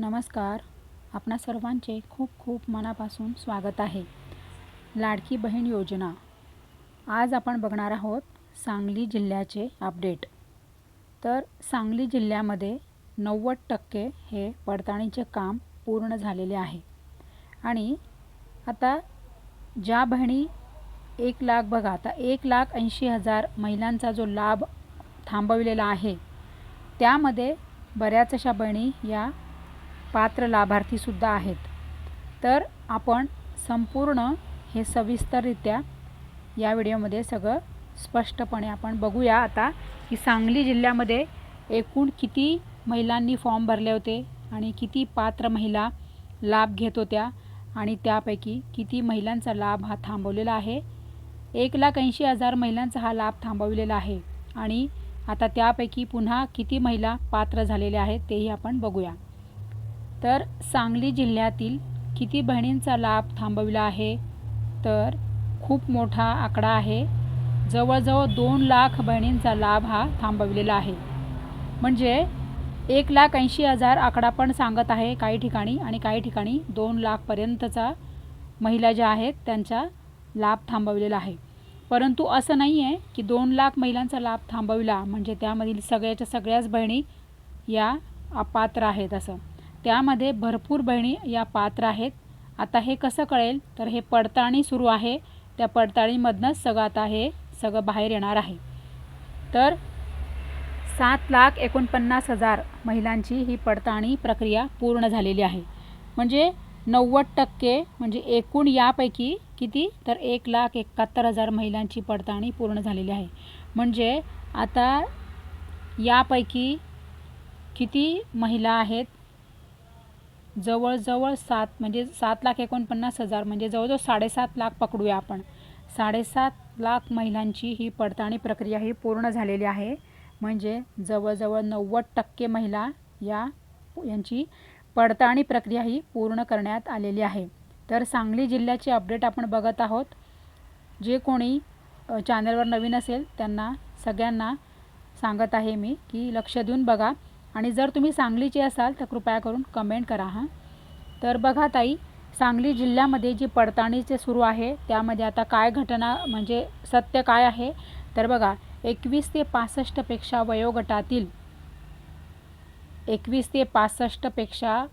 नमस्कार. आपणा सर्वांचे खूप खूप मनापासून स्वागत आहे. लाडकी बहीण योजना. आज आपण बघणार आहोत सांगली जिल्ह्याचे अपडेट. तर सांगली जिल्ह्यामध्ये नव्वद टक्के हे पडताळणीचे काम पूर्ण झालेले आहे. आणि आता ज्या बहिणी एक लाख बघा आता एक लाख ऐंशी हजार महिलांचा जो लाभ थांबविलेला आहे त्यामध्ये बऱ्याच अशा बहिणी या पात्र लाभार्थीसुद्धा आहेत. तर आपण संपूर्ण हे सविस्तररित्या या व्हिडिओमध्ये सगळं स्पष्टपणे आपण बघूया. आता की सांगली जिल्ह्यामध्ये एकूण किती महिलांनी फॉर्म भरले होते आणि किती पात्र महिला लाभ घेत होत्या आणि त्यापैकी किती महिलांचा लाभ हा थांबवलेला आहे. एक लाख ऐंशी हजार महिलांचा हा लाभ थांबवलेला आहे आणि आता त्यापैकी पुन्हा किती महिला पात्र झालेल्या आहेत तेही आपण बघूया. तर सांगली जिल्ह्यातील किती बहिणींचा लाभ थांबविला आहे? तर खूप मोठा आकडा आहे. जवळजवळ दोन लाख बहिणींचा लाभ हा थांबविलेला आहे. म्हणजे एक लाख ऐंशी हजार आकडा पण सांगत आहे काही ठिकाणी आणि काही ठिकाणी दोन लाखपर्यंतचा महिला ज्या आहेत त्यांचा लाभ थांबवलेला आहे. परंतु असं नाही आहे की दोन लाख महिलांचा लाभ थांबविला म्हणजे त्यामधील सगळ्याच्या सगळ्याच बहिणी या अपात्र आहेत असं. त्यामध्ये भरपूर बहिणी या पात्र आहेत. आता हे कसं कळेल? तर हे पडताळणी सुरू आहे. त्या पडताळणीमधनंच सगळं आता हे सगळं बाहेर येणार आहे. तर सात लाख एकोणपन्नास हजार महिलांची ही पडताळणी प्रक्रिया पूर्ण झालेली आहे. म्हणजे नव्वद टक्के म्हणजे एकूण यापैकी किती? तर एक लाख एकाहत्तर हजार महिलांची पडताळणी पूर्ण झालेली आहे. म्हणजे आता यापैकी किती महिला आहेत? जवळजवळ सात म्हणजे सात लाख एकोणपन्नास हजार म्हणजे जवळजवळ साडेसात लाख पकडूया आपण. साडेसात लाख महिलांची ही पडताळणी प्रक्रिया ही पूर्ण झालेली आहे. म्हणजे जवळजवळ नव्वद टक्के महिला या यांची पडताळणी प्रक्रिया ही पूर्ण करण्यात आलेली आहे. तर सांगली जिल्ह्याचे अपडेट आपण बघत आहोत. जे कोणी चॅनलवर नवीन असेल त्यांना सगळ्यांना सांगत आहे मी की लक्ष देऊन बघा. आणि जर तुम्ही सांगलीचे असाल तर कृपया करून कमेंट करा हां. तर बघा ताई सांगली जिल्ह्यामध्ये जी पडताळणीचे सुरू आहे त्यामध्ये आता काय घटना म्हणजे सत्य काय आहे? तर बघा एकवीस ते पासष्टपेक्षा वयोगटातील एकवीस ते पासष्टपेक्षा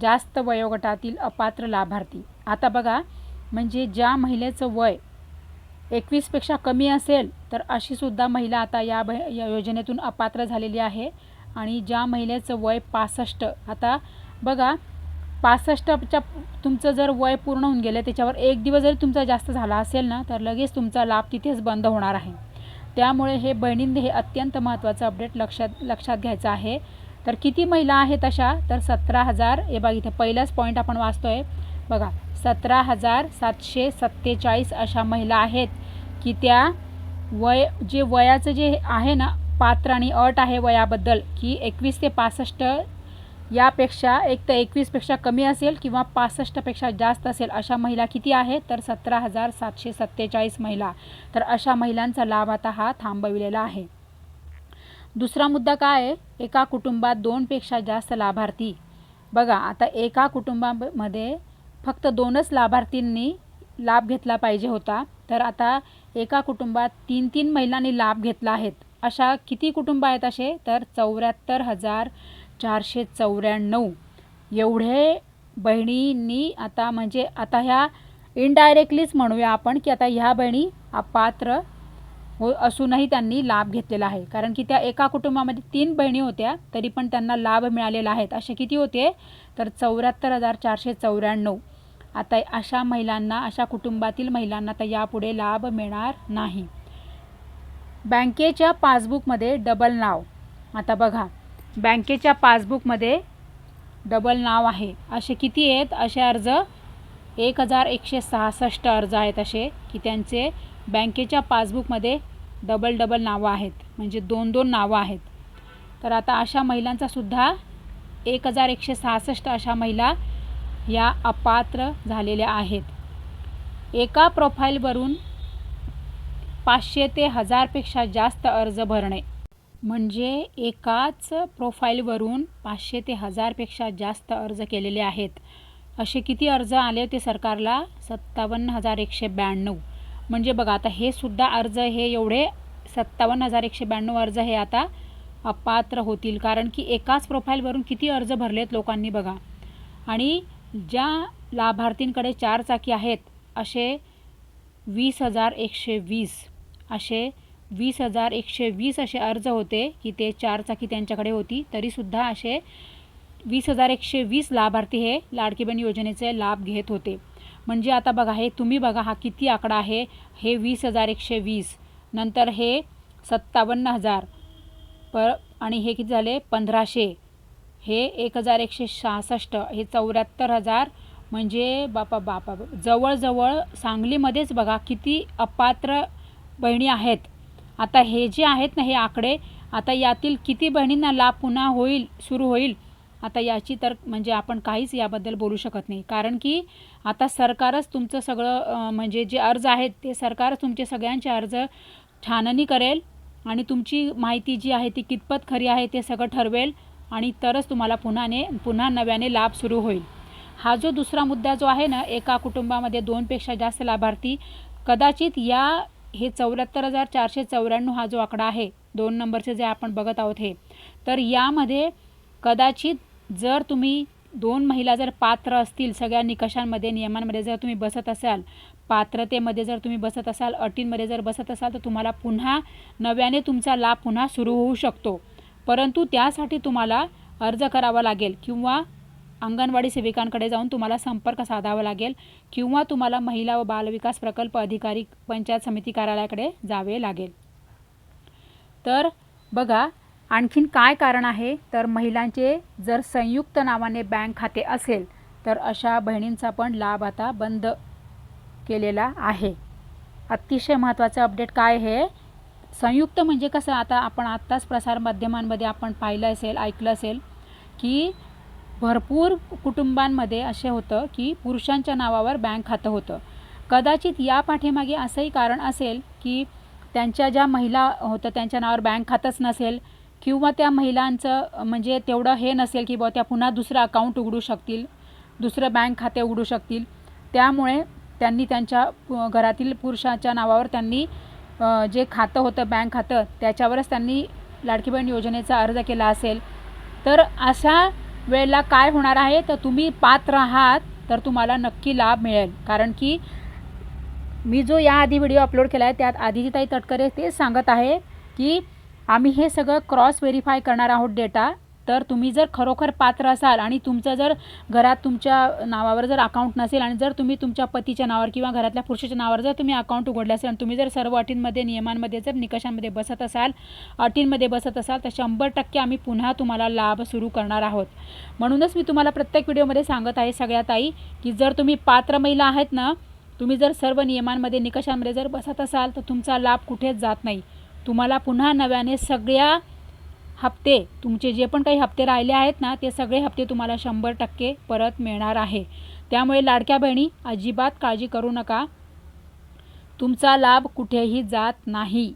जास्त वयोगटातील अपात्र लाभार्थी. आता बघा म्हणजे ज्या महिलेचं वय एकवीसपेक्षा कमी असेल तर अशीसुद्धा महिला आता या ब या योजनेतून अपात्र झालेली आहे. आणि ज्या महिलेचं वय पासष्ट आता बघा पासष्टच्या तुमचं जर वय पूर्ण होऊन गेलं त्याच्यावर एक दिवस जरी तुमचा जास्त झाला असेल ना तर लगेच तुमचा लाभ तिथेच बंद होणार आहे. त्यामुळे हे बहिणींनी हे अत्यंत महत्त्वाचं अपडेट लक्षात लक्षात घ्यायचं आहे. तर किती महिला आहेत अशा? तर सतरा हजार हे बघा इथे पहिलाच पॉईंट आपण वाचतो आहे बघा सतरा हजार सातशे सत्तेचाळीस अशा महिला आहेत की त्या वय जे वयाचं जे आहे ना पात्र आणि अट आहे वयाबद्दल की एकवीस ते पासष्ट यापेक्षा एक तर एकवीसपेक्षा कमी असेल किंवा पासष्टपेक्षा जास्त असेल अशा महिला किती आहेत? तर सतरा हजार सातशे सत्तेचाळीस महिला. तर अशा महिलांचा लाभ आता हा थांबविलेला आहे. दुसरा मुद्दा काय आहे? एका कुटुंबात दोनपेक्षा जास्त लाभार्थी. बघा आता एका कुटुंबामध्ये फक्त दोनच लाभार्थींनी लाभ घेतला पाहिजे होता. तर आता एका कुटुंबात तीन तीन महिलांनी लाभ घेतला आहेत. अशा किती कुटुंब आहेत असे? तर चौऱ्याहत्तर हजार चारशे चौऱ्याण्णव. एवढे बहिणींनी आता म्हणजे आता ह्या इनडायरेक्टलीच म्हणूया आपण की आता ह्या बहिणी अपात्र हो असूनही त्यांनी लाभ घेतलेला आहे. कारण की त्या एका कुटुंबामध्ये तीन बहिणी होत्या तरी पण त्यांना लाभ मिळालेला आहेत असे किती होते? तर चौऱ्याहत्तर हजार चारशे चौऱ्याण्णव. आता अशा महिलांना अशा कुटुंबातील महिलांना तर यापुढे लाभ मिळणार नाही. बँकेच्या पासबुकमध्ये डबल नाव. आता बघा बँकेच्या पासबुकमध्ये डबल नाव आहे. असे किती आहेत? असे अर्ज एक हजार एकशे सहासष्ट अर्ज आहेत असे की त्यांचे बँकेच्या पासबुकमध्ये डबल डबल नावं आहेत. म्हणजे दोन दोन नावं आहेत. तर आता अशा महिलांचासुद्धा एक हजार एकशे सहासष्ट अशा महिला या अपात्र झालेल्या आहेत. एका प्रोफाईलवरून पाचशे ते हजारपेक्षा जास्त अर्ज भरणे. म्हणजे एकाच प्रोफाईलवरून पाचशे ते हजारपेक्षा जास्त अर्ज केलेले आहेत. असे किती अर्ज आले होते सरकारला? सत्तावन्न हजार एकशे ब्याण्णव. म्हणजे बघा आता हे सुद्धा अर्ज हे एवढे सत्तावन्न हजार एकशे ब्याण्णव अर्ज हे आता अपात्र होतील. कारण की एकाच प्रोफाईलवरून किती अर्ज भरलेत लोकांनी बघा. आणि ज्या लाभार्थींकडे चार चाकी आहेत असे वीस हजार एकशे वीस असे वीस हजार एकशे वीस असे अर्ज होते की ते चार चाकी त्यांच्याकडे होती. तरीसुद्धा असे वीस हजार एकशे वीस लाभार्थी हे लाडकी बहीण योजनेचे लाभ घेत होते. म्हणजे आता बघा हे तुम्ही बघा हा किती आकडा आहे. हे वीस हजार एकशे वीस नंतर हे सत्तावन्न हजार पर आणि हे किती झाले? पंधराशे. हे एक हजार एकशे सहासष्ट हे चौऱ्याहत्तर हजार. म्हणजे बापा बापा जवळजवळ सांगलीमध्येच बघा किती अपात्र बहिणी आहेत. आता हे जे आहेत ना हे आकडे आता यातील किती बहिणींना लाभ पुन्हा होईल सुरू होईल आता याची तर म्हणजे आपण काहीच याबद्दल बोलू शकत नाही. कारण की आता सरकारच तुमचं सगळं म्हणजे जे अर्ज आहेत ते सरकारच तुमचे सगळ्यांचे अर्ज छाननी करेल आणि तुमची माहिती जी आहे ती कितपत खरी आहे ते सगळं ठरवेल आणि तरच तुम्हाला पुन्हाने पुन्हा नव्याने लाभ सुरू होईल. हा जो दुसरा मुद्दा जो आहे ना एका कुटुंबामध्ये दोनपेक्षा जास्त लाभार्थी कदाचित या हे चौऱ्याहत्तर हजार चारशे चौऱ्याण्णव हा जो आकडा आहे दोन नंबरचे जे आपण बघत आहोत हे तर यामध्ये कदाचित जर तुम्ही दोन महिला जर पात्र असतील सगळ्या निकषांमध्ये नियमांमध्ये जर तुम्ही बसत असाल पात्रतेमध्ये जर तुम्ही बसत असाल अटींमध्ये जर बसत असाल तर तुम्हाला पुन्हा नव्याने तुमचा लाभ पुन्हा सुरू होऊ शकतो. परंतु त्यासाठी तुम्हाला अर्ज करावा लागेल किंवा अंगणवाडी सेविकांकडे जाऊन तुम्हाला संपर्क साधावा लागेल किंवा तुम्हाला महिला व बालविकास प्रकल्प अधिकारी पंचायत समिती कार्यालयाकडे जावे लागेल. तर बघा आणखीन काय कारण आहे? तर महिलांचे जर संयुक्त नावाने बँक खाते असेल तर अशा बहिणींचा पण लाभ आता बंद केलेला आहे. अतिशय महत्त्वाचं अपडेट काय आहे? संयुक्त म्हणजे कसं? आता आपण आत्ताच प्रसारमाध्यमांमध्ये आपण पाहिलं असेल ऐकलं असेल की भरपूर कुटुंबांमध्ये असे होतं की पुरुषांच्या नावावर बँक खातं होतं. कदाचित या पाठीमागे असंही कारण असेल की त्यांच्या ज्या महिला होतं त्यांच्या नावावर बँक खातंच नसेल किंवा त्या महिलांचं म्हणजे तेवढं हे नसेल की बुवा त्या पुन्हा दुसरं अकाउंट उघडू शकतील दुसरं बँक खाते उघडू शकतील. त्यामुळे त्यांनी त्यांच्या घरातील पुरुषाच्या नावावर त्यांनी जे खातं होतं बँक खातं त्याच्यावरच त्यांनी लाडकी बहीण योजनेचा अर्ज केला असेल. तर अशा वेळेला काय होणार आहे तर तुम्ही पात्र आहात तर तुम्हाला नक्की लाभ मिळेल. कारण की मी जो याआधी व्हिडिओ अपलोड केला आहे त्यात आदितीताई तटकरे ते सांगत आहे की आम्ही हे सगळं क्रॉस व्हेरीफाय करणार आहोत डेटा. तर तुम्ही जर खरोखर पात्र असाल आणि तुमचं जर घरात तुमच्या नावावर जर अकाउंट नसेल आणि जर तुम्ही तुमच्या पतीच्या नावावर किंवा घरातल्या पुरुषाच्या नावावर जर तुम्ही अकाउंट उघडले असेल आणि तुम्ही जर सर्व अटींमध्ये नियमांमध्ये जर निकषांमध्ये बसत असाल अटींमध्ये बसत असाल तर शंभर टक्के आम्ही पुन्हा तुम्हाला लाभ सुरू करणार आहोत. म्हणूनच मी तुम्हाला प्रत्येक व्हिडिओमध्ये सांगत आहे सगळ्यात आई की जर तुम्ही पात्र महिला आहेत ना तुम्ही जर सर्व नियमांमध्ये निकषांमध्ये जर बसत असाल तर तुमचा लाभ कुठेच जात नाही. तुम्हाला पुन्हा नव्याने सगळ्या हप्ते तुमचे जे पण काही हप्ते राहिले आहेत ना ते सगळे हप्ते तुम्हाला शंभर टक्के परत मिळणार आहे. त्यामुळे लाडक्या बहिणी अजिबात काळजी करू नका. तुमचा लाभ कुठेही जात नाही.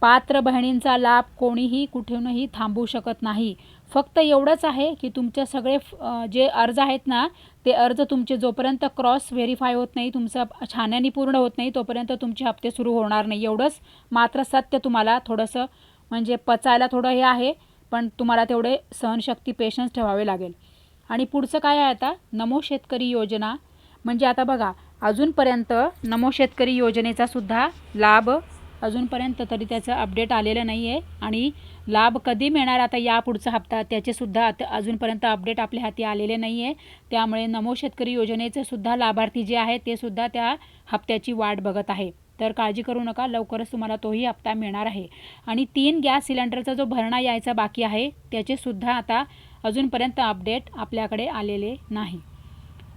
पात्र बहिणींचा लाभ कोणीही कुठूनही थांबू शकत नाही. फक्त एवढंच आहे की तुमचे सगळे फ- जे अर्ज आहेत ना ते अर्ज तुमचे जोपर्यंत क्रॉस व्हेरीफाय होत नाही तुमचं छान्याने पूर्ण होत नाही तोपर्यंत तुमचे हप्ते सुरू होणार नाही. एवढंच मात्र सत्य तुम्हाला थोडंसं म्हणजे पचायला थोडं हे आहे पण तुम्हाला तेवढे सहनशक्ती पेशन्स ठेवावे लागेल. आणि पुढचं काय आहे आता? नमो शेतकरी योजना. म्हणजे आता बघा अजूनपर्यंत नमो शेतकरी योजनेचा सुद्धा लाभ अजूनपर्यंत तरी त्याचं अपडेट आलेलं नाही आहे आणि लाभ कधी मिळणार आता या पुढचा हप्ता त्याचेसुद्धा आता अजूनपर्यंत अपडेट आपल्या हाती आलेले नाही आहे त्यामुळे नमो शेतकरी योजनेचे सुद्धा लाभार्थी जे आहेत ते सुद्धा त्या हप्त्याची वाट बघत आहे. तर काळजी करू नका लवकरच तुम्हाला तोही हप्ता मिळणार आहे. आणि तीन गॅस सिलेंडरचा जो भरणा यायचा बाकी आहे त्याचेसुद्धा आता अजूनपर्यंत अपडेट आपल्याकडे आलेले नाही.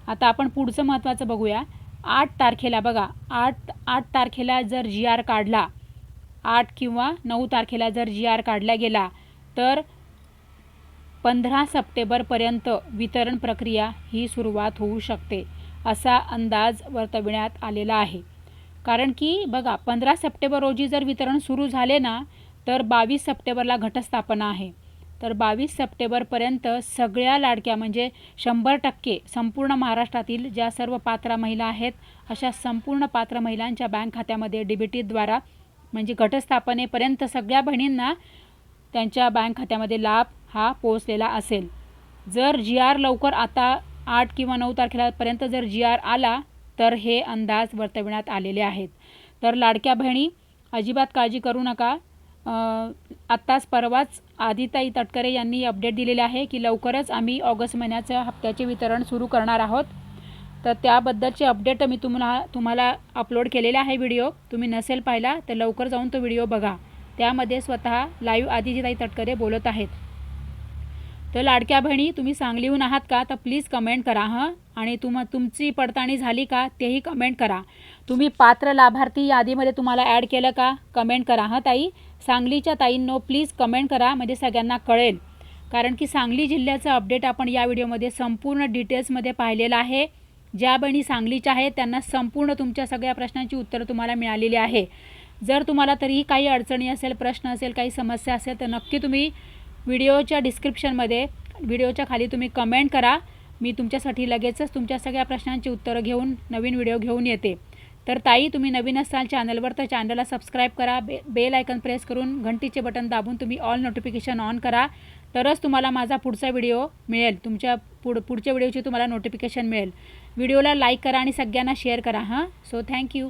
आता आपण पुढचं महत्त्वाचं बघूया. आठ तारखेला बघा आठ आठ तारखेला जर जी आर काढला आठ किंवा नऊ तारखेला जर जी आर काढला गेला तर पंधरा सप्टेंबरपर्यंत वितरण प्रक्रिया ही सुरुवात होऊ शकते असा अंदाज वर्तविण्यात आलेला आहे. कारण की बघा पंधरा सप्टेंबर रोजी जर वितरण सुरू झाले ना तर बावीस सप्टेंबरला घटस्थापना आहे. तर बावीस सप्टेंबरपर्यंत सगळ्या लाडक्या म्हणजे शंभर टक्के संपूर्ण महाराष्ट्रातील ज्या सर्व पात्र महिला आहेत अशा संपूर्ण पात्र महिलांच्या बँक खात्यामध्ये डी बी टीद्वारा म्हणजे घटस्थापनेपर्यंत सगळ्या बहिणींना त्यांच्या बँक खात्यामध्ये लाभ हा पोहोचलेला असेल. जर जी आर लवकर आता आठ किंवा नऊ तारखेलापर्यंत जर जी आर आला तर हे अंदाज वर्तविण्यात आलेले आहेत. तर लाडक्या बहिणी अजिबात काळजी करू नका. आत्ताच परवाच आदिताई तटकरे यांनी अपडेट दिलेले आहे की लवकरच आम्ही ऑगस्ट महिन्याच्या हप्त्याचे वितरण सुरू करणार आहोत. तर त्याबद्दलचे अपडेट मी तुम्हाला तुम्हाला अपलोड केलेला आहे व्हिडिओ. तुम्ही नसेल पाहिला तर लवकर जाऊन तो व्हिडिओ बघा. त्यामध्ये स्वतः लाईव्ह आदिताई तटकरे बोलत आहेत. तर लाडक्या बहिणी तुम्ही सांगलीहून आहात का? तर प्लीज कमेंट करा हां? आणि तुम तुमची पडताळणी झाली का? तेही कमेंट करा. तुम्ही पात्र लाभार्थी यादीमध्ये तुम्हाला ॲड केलं का? कमेंट करा हां ताई? सांगलीच्या ताईंनो प्लीज कमेंट करा म्हणजे सगळ्यांना कळेल. कारण की सांगली जिल्ह्याचं अपडेट आपण या व्हिडिओमध्ये संपूर्ण डिटेल्समध्ये पाहिलेलं आहे. ज्या बहिणी सांगलीच्या आहेत त्यांना संपूर्ण तुमच्या सगळ्या प्रश्नांची उत्तरं तुम्हाला मिळालेली आहे. जर तुम्हाला तरीही काही अडचणी असेल प्रश्न असेल काही समस्या असेल तर नक्की तुम्ही व्हिडिओच्या डिस्क्रिप्शनमध्ये व्हिडिओच्या खाली तुम्ही कमेंट करा. मी तुमच्यासाठी लगेचच तुमच्या सगळ्या प्रश्नांची उत्तरं घेऊन नवीन व्हिडिओ घेऊन येते. तर ताई तुम्ही नवीन असाल चॅनलवर तर चॅनलला सबस्क्राईब करा. बे बेल आयकन प्रेस करून घंटीचे बटन दाबून तुम्ही ऑल नोटिफिकेशन ऑन करा. तरच तुम्हाला माझा पुढचा व्हिडिओ मिळेल. तुमच्या पुढ पुढच्या व्हिडिओची तुम्हाला नोटिफिकेशन मिळेल. व्हिडिओला लाईक करा आणि सगळ्यांना शेअर करा हां. So thank you